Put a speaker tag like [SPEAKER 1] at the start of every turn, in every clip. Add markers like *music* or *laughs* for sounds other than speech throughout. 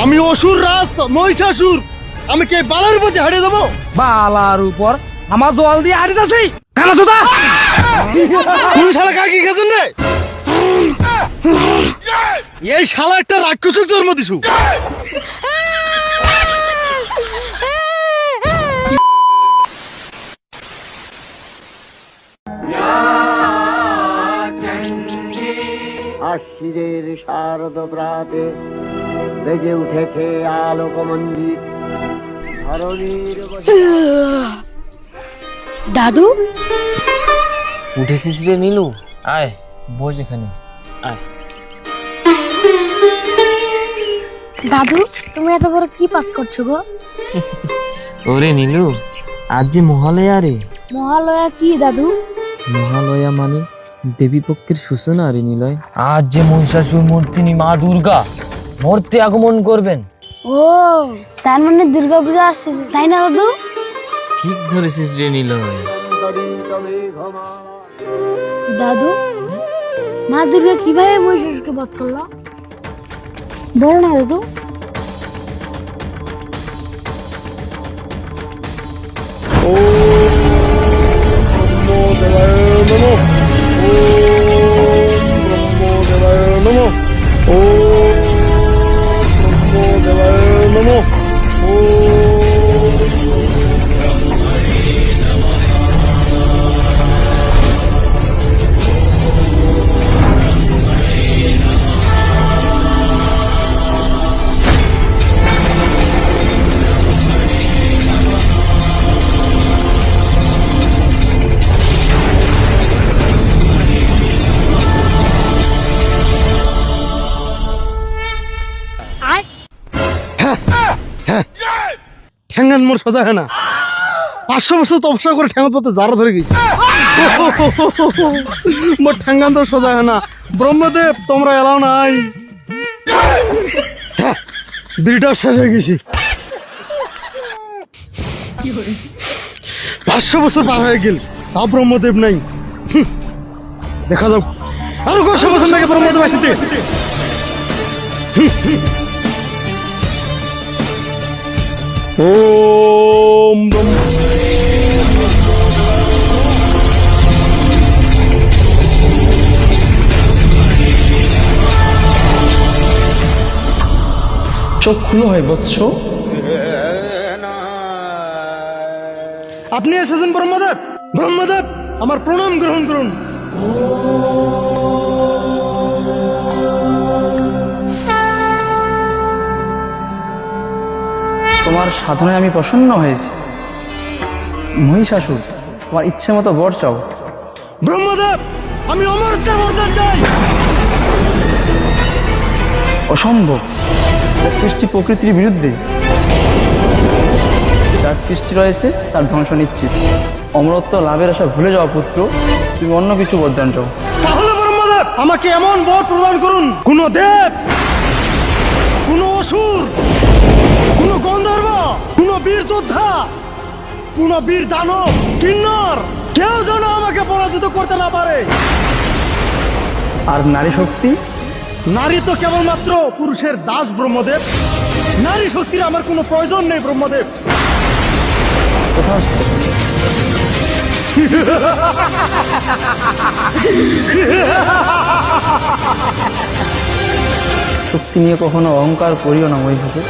[SPEAKER 1] আমি অসুর রাজ মহিষাসুর। আমি কে বালার প্রতি হারিয়ে দেবো?
[SPEAKER 2] বালার উপর। আমার জল দিয়ে হারিয়ে যাচ্ছে কানা সুতা!
[SPEAKER 1] তুমি শালা কাকি খেতেন রে? এই শালা একটা রাক্ষসের জন্ম দিছু।
[SPEAKER 3] আশ্বিরের শারদ প্রাতে বেজে উঠেছে আলোক মন্দির ধরণীর
[SPEAKER 4] দাদু?
[SPEAKER 5] উঠেছিস রে নীলু? আয় বস এখানে। আয়।
[SPEAKER 4] দাদু তুমি এত বড় কি পাঠ করছ গো?
[SPEAKER 5] ওরে নীলু আজ যে মহালয়া রে।
[SPEAKER 4] মহালয়া কি দাদু?
[SPEAKER 5] মহালয়া মানে? দেবী পক্ষের সূচনা রে নিলয় আজ যে মহিষাসুর মূর্তিনি মা দুর্গা মূর্তি আগমন করবেন।
[SPEAKER 4] ও তার মানে দুর্গা পূজা আসছে তাই না দাদু?
[SPEAKER 5] ঠিক ধরেছিস রে নিলয়
[SPEAKER 4] দাদু মা দুর্গা কীভাবে মহিষাসুরকে বধ করল? বলো না দাদু।
[SPEAKER 1] ঠ্যাঙ্গান মোর সোজা হয় না। পাঁচশো বছর তপস্যা করে ঠ্যাঙ্গা পথে জারা ধরে গেছি। মোর ঠ্যাঙ্গান তো সোজা হয় না। ব্রহ্মদেব তোমরা এলাও নাই। হ্যাঁ, বিড়িটাও শেষ হয়ে গেছি। পাঁচশো বছর পার হয়ে গেল তাও ব্রহ্মদেব নাই। দেখা যাক। আরও কয়শো বছর লাগে ব্রহ্মদেব আসিতে? ওম
[SPEAKER 2] চোখ খুলো হয় বৎস।
[SPEAKER 1] আপনি এসেছেন ব্রহ্মদেব? ব্রহ্মদেব আমার প্রণাম গ্রহণ করুন।
[SPEAKER 2] তোমার সাধনায় আমি প্রসন্ন হয়েছি। মহিষাসুর তোমার ইচ্ছে মতো বর চাও।
[SPEAKER 1] ব্রহ্মদেব আমি অমরত্বের বরদান চাই।
[SPEAKER 2] অসম্ভব সৃষ্টি প্রকৃতির বিরুদ্ধে। যার সৃষ্টি রয়েছে তার ধ্বংস নিশ্চিত। অমরত্ব লাভের আশা ভুলে যাওয়া পুত্র তুমি অন্য কিছু বরদান চাও।
[SPEAKER 1] তাহলে ব্রহ্মদেব আমাকে এমন বর প্রদান করুন। কোন দেব কোন অসুর কোন কোন বীর যোদ্ধা কোন বীর দানব কিন্নর কেউ যেন আমাকে পরাজিত করতে না পারে।
[SPEAKER 2] আর নারী শক্তি?
[SPEAKER 1] নারী তো কেবলমাত্র পুরুষের দাস ব্রহ্মদেব নারী শক্তির আমার কোনো প্রয়োজন নেই ব্রহ্মদেব।
[SPEAKER 2] শক্তি নিয়ে কখনো অহংকার করিও না মহিষাসুর।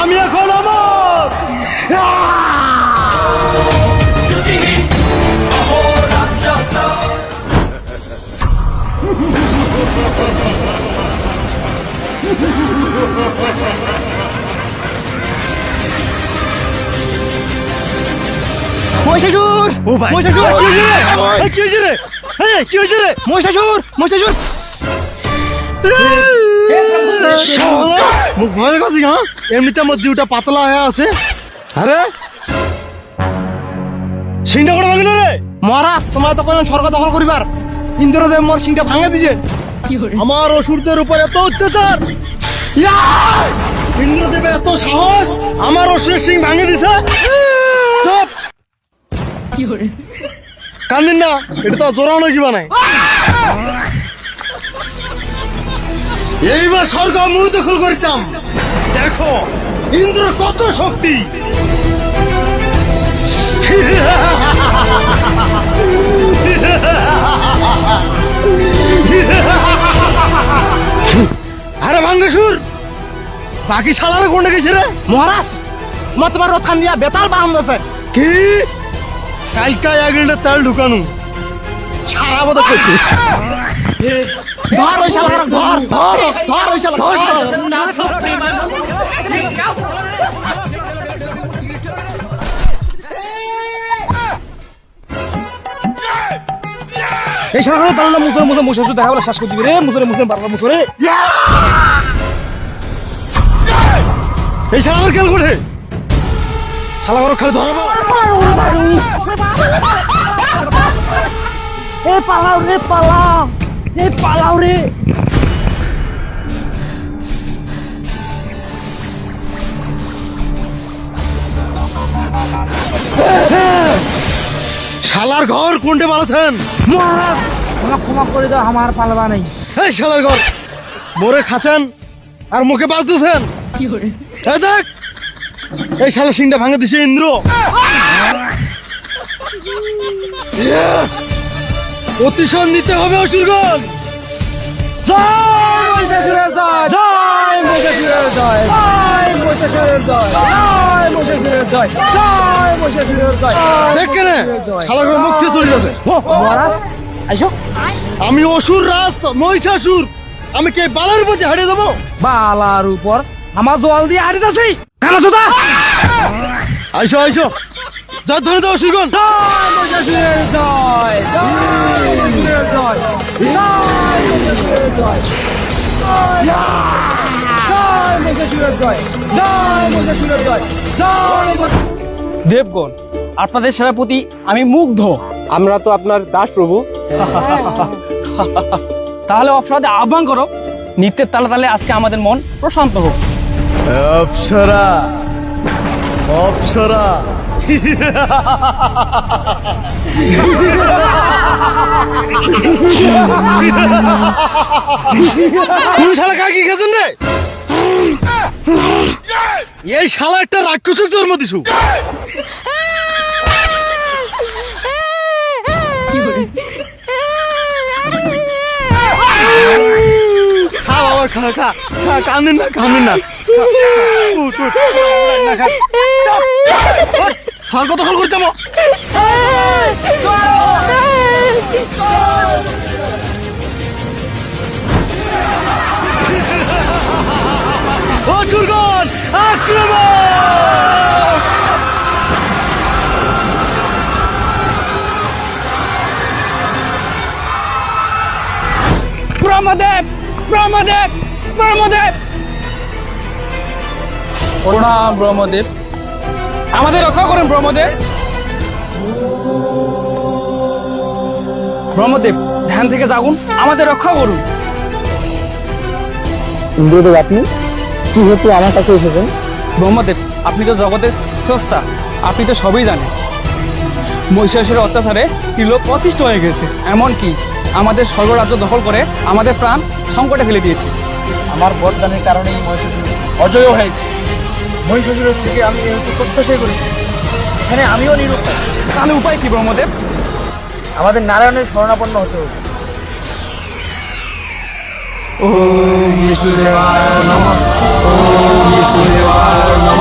[SPEAKER 1] আমি এখন আমার
[SPEAKER 6] মহিষাসুর
[SPEAKER 1] ও ভাই
[SPEAKER 6] মহিষাসুর
[SPEAKER 1] কি হয়েছে রে? কি হয়েছে রে এই, কি হয়েছে রে
[SPEAKER 6] মহিষাসুর মহিষাসুর
[SPEAKER 1] মুখ ভয় গেছি হ্যাঁ এমনিতে আমার জিউটা পাতলা হয়ে আছে আরে? সিংটা করে ভাঙিল রে? মহারাজ তোমার তো কোনো সরকার দখল করিবার। ইন্দ্রদেব মোর সিংটা ভাঙে দিছে। আমার অসুরদের উপর এত অত্যাচার। ইয়া! ইন্দ্রদেবের এত সাহস আমার অসুরের সিং ভাঙে দিছে। চুপ! কান্দিন না এটা তো জোরানো কি বানায় এইবার সরকার মুখ দখল করিতাম। দেখো ইন্দ্র কত শক্তি। আরে ভাঙ্গেশুর বাকি শালারে কোনে গেছে রে মহারাজ মা তোমার রথান দিয়া বেতাল বাহান আছে কি কালকা এগেন্ডে তেল ঢুকানু সারা বদল করছি ধর ওই শালা ধর ধর ধর ওই শালা ধর
[SPEAKER 6] এই সারা পারল না মুসরে মুসরে মুসরে দেখা বলে শ্বাস করে দিবি রে। মুসরে মুসরে বারবার মুসরে
[SPEAKER 1] এই শালার খেল করে শালার খালি ধরাবো।
[SPEAKER 6] এ পালাও রে পালাও। এ পালাও রে।
[SPEAKER 1] শালার ঘর কোনটে বানাচ্ছেন
[SPEAKER 6] মহারাজ আমাকে ক্ষমা করে দাও আমার পালবা নাই।
[SPEAKER 1] এই শালার ঘর মোরে খাচ্ছেন আর মুখে বাঁচতেছেন এই দেখ এই শালা সিংটা ভাঙে দিছে ইন্দ্র! প্রতিশোধ নিতে হবে অসুরগণ
[SPEAKER 6] জয় মহিষাসুরের জয় জয় মহিষাসুরের জয়। জয়। জয় জয়। জয় জয়। জয়
[SPEAKER 1] আমি অসুর রাজ মহিষাসুর। আমি কে বালার প্রতি হারিয়ে দেবো?
[SPEAKER 6] বালার উপর আমার জল দিয়ে হারিয়ে যাচ্ছি কানা সুদা
[SPEAKER 1] আইসো আইসো। যা ধরে দাও অসুরগণ।
[SPEAKER 6] জয়। মহিষাসুরের জয়। জয় মহিষাসুরের জয়। জয় দেবগণ আপনাদের সেনাপতি আমি মুগ্ধ।
[SPEAKER 2] আমরা তো আপনার দাস প্রভু। *laughs*
[SPEAKER 6] তাহলে অপরাধে আহ্বান করো। নিত্যের তালে তালে আজকে আমাদের মন প্রশান্ত হোক।
[SPEAKER 1] অপসরা। অপসরা। তুমি শালা কাকি খেয়েছেন রে? এই শালা একটা রাক্ষসের জন্ম দিছু। খা বাবা, খা না কান্দিন না। স্বর্গ দখল করতে মো আক্রমণ
[SPEAKER 6] ব্রহ্মদেব ব্রহ্মদেব ব্রহ্মদেব প্রণাম ব্রহ্মদেব আমাদের রক্ষা করুন ব্রহ্মদেব ব্রহ্মদেব ধ্যান থেকে জাগুন আমাদের রক্ষা করুন।
[SPEAKER 2] ইন্দ্রদেব আপনি কি হেতু আমার কাছে এসেছেন?
[SPEAKER 6] ব্রহ্মদেব আপনি তো জগতের স্রষ্টা আপনি তো সবই জানেন। মহিষাসুরের অত্যাচারে ত্রিলোক অতিষ্ঠ হয়ে গেছে এমনকি আমাদের স্বর্গরাজ্য দখল করে আমাদের প্রাণ সংকটে ফেলে দিয়েছে। আমার বরদানের কারণেই মহিষাসুর অজয় হয়েছে। মহিষাসুরের থেকে আমি প্রত্যাশাই করি এখানে আমিও নিরুপায়। তাহলে উপায় কি ব্রহ্মদেব? আমাদের নারায়ণের শরণাপন্ন হতে হবে। ஓம் விஷ்ணுதேவாய நம ஓம் விஷ்ணுதேவாய நம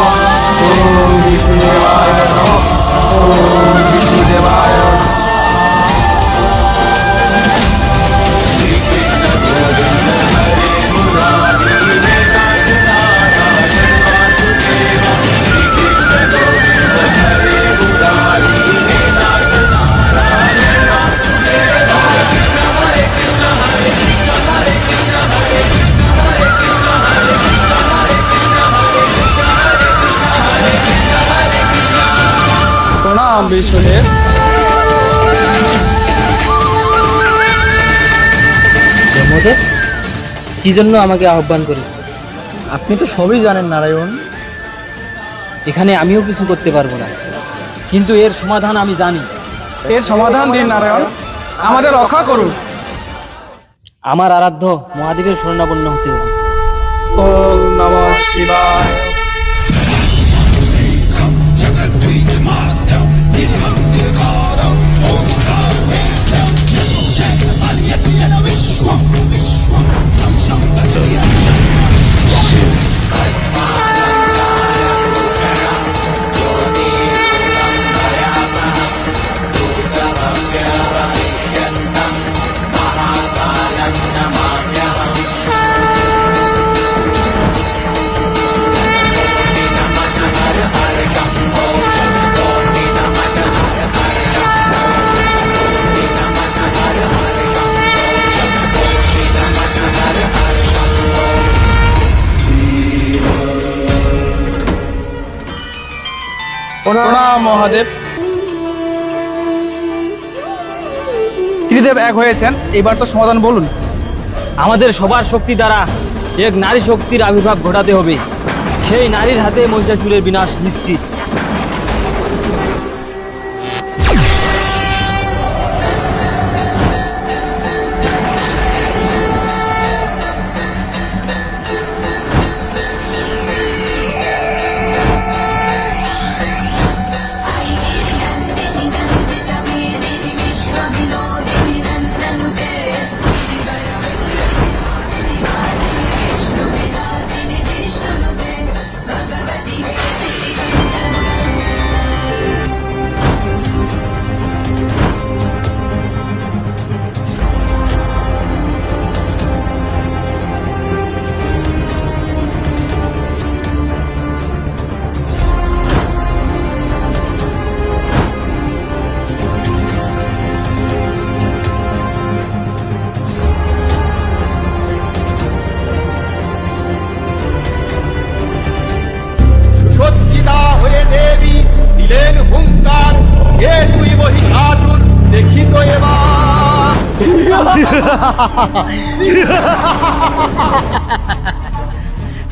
[SPEAKER 6] ஓம் விஷ்ணுதேவாய நம
[SPEAKER 5] ব্রহ্মদেব কি জন্য আমাকে আহ্বান করেছে?
[SPEAKER 2] আপনি তো সবই জানেন নারায়ণ।
[SPEAKER 5] এখানে আমিও কিছু করতে পারব না। কিন্তু এর সমাধান আমি জানি।
[SPEAKER 6] এর সমাধান দিন নারায়ণ। আমাদের রক্ষা করুন।
[SPEAKER 5] আমার আরাধ্য মহাদেবের শরণাপন্ন হতে হবে।
[SPEAKER 6] নমঃ শিবায়। Vishwa, Vishwa. প্রণাম। মহাদেব। ত্রিদেব এক হয়েছেন, এবার তো সমাধান বলুন।
[SPEAKER 5] আমাদের সবার শক্তি দ্বারা এক নারী শক্তির আবির্ভাব ঘটাতে হবে। সেই নারীর হাতে মহিষাসুরের বিনাশ নিশ্চিত।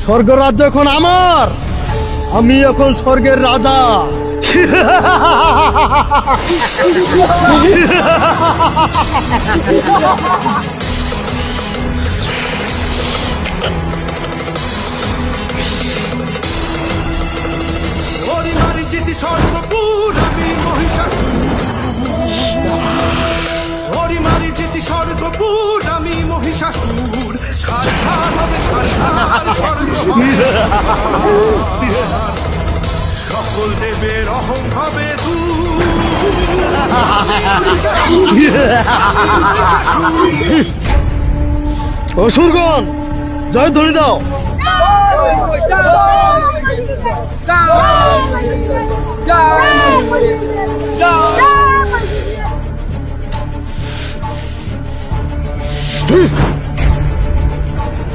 [SPEAKER 1] স্বর্গরাজ্য এখন আমার। আমি এখন স্বর্গের রাজা। *laughs*
[SPEAKER 7] সকল দেবের অহং হবে
[SPEAKER 1] অসুরগণ জয় ধ্বনি দাও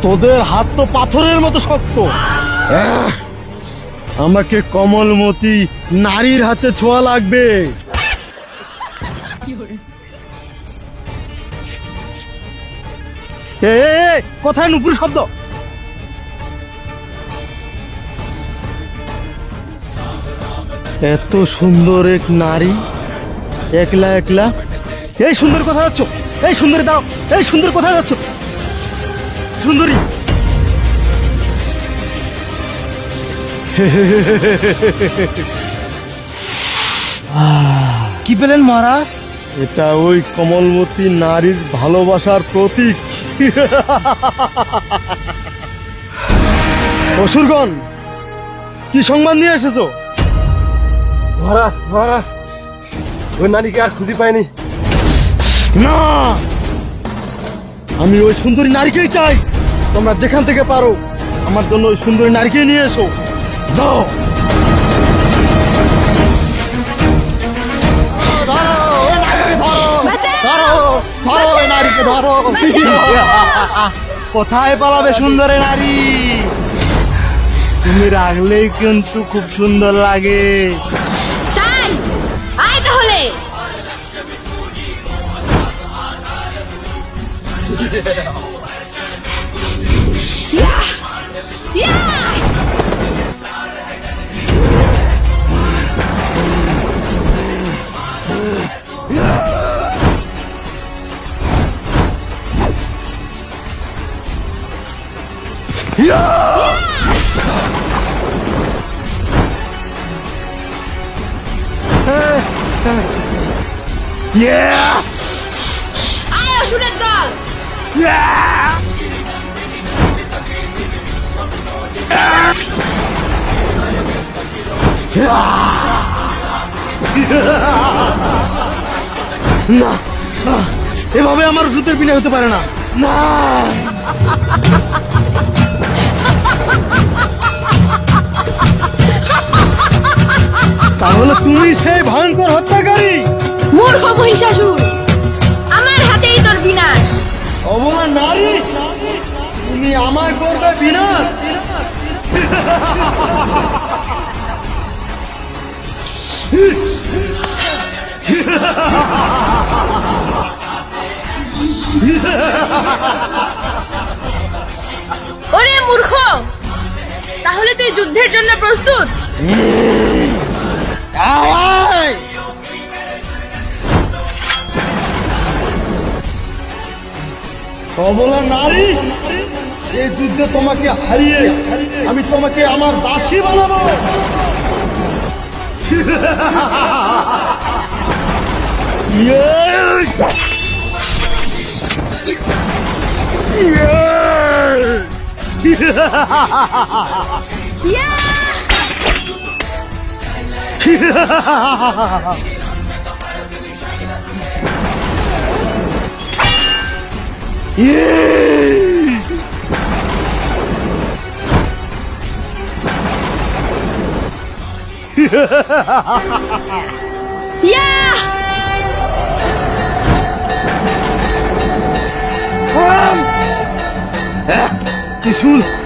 [SPEAKER 1] তোদের হাত তো পাথরের মতো শক্ত! আমাকে কমলমতি নারীর হাতে ছোঁয়া লাগবে। এ, কোথায় নুপুর শব্দ? এত সুন্দর এক নারী একলা একলা। এই সুন্দর কোথায় যাচ্ছ? এই সুন্দরী দাও এই সুন্দর কোথায় যাচ্ছ? সুন্দরী *laughs* কি পেলেন মহারাজ? এটা ওই কমলমতী নারীর ভালোবাসার প্রতীক। *laughs* অসুরগণ কি সংবাদ নিয়ে এসেছ?
[SPEAKER 7] মহারাজ মহারাজ ওই নারীকে আর খুঁজে পাইনি।
[SPEAKER 1] না! আমি ওই সুন্দরী নারীকেই চাই। তোমরা যেখান থেকে পারো আমার জন্য ওই সুন্দরী নারীকেই নিয়ে এসো। যাও। ধরো কোথায় পালাবে সুন্দর নারী? তুমি রাখলেই কিন্তু খুব সুন্দর লাগে।
[SPEAKER 8] Yeah. *laughs* আয় অসুরের দল!
[SPEAKER 1] না এভাবে আমার ওষুধের বিনা হতে পারে না। না! তাহলে তুমি সেই ভয়ঙ্কর হত্যাকারী!
[SPEAKER 8] মূর্খ মহিষাসুর। আমার হাতেই তোর বিনাশ।
[SPEAKER 1] অবলা নারী তুমি আমার করবে বিনাশ।
[SPEAKER 8] ওরে মূর্খ তাহলে তুই যুদ্ধের জন্য প্রস্তুত?
[SPEAKER 1] অবলা নারী এই যুদ্ধে তোমাকে হারিয়ে আমি তোমাকে আমার দাসী বানাবো। *laughs* *laughs* 耶
[SPEAKER 8] 耶哈
[SPEAKER 1] 哈
[SPEAKER 8] 哈哈哈哈啊！啊结束你输了。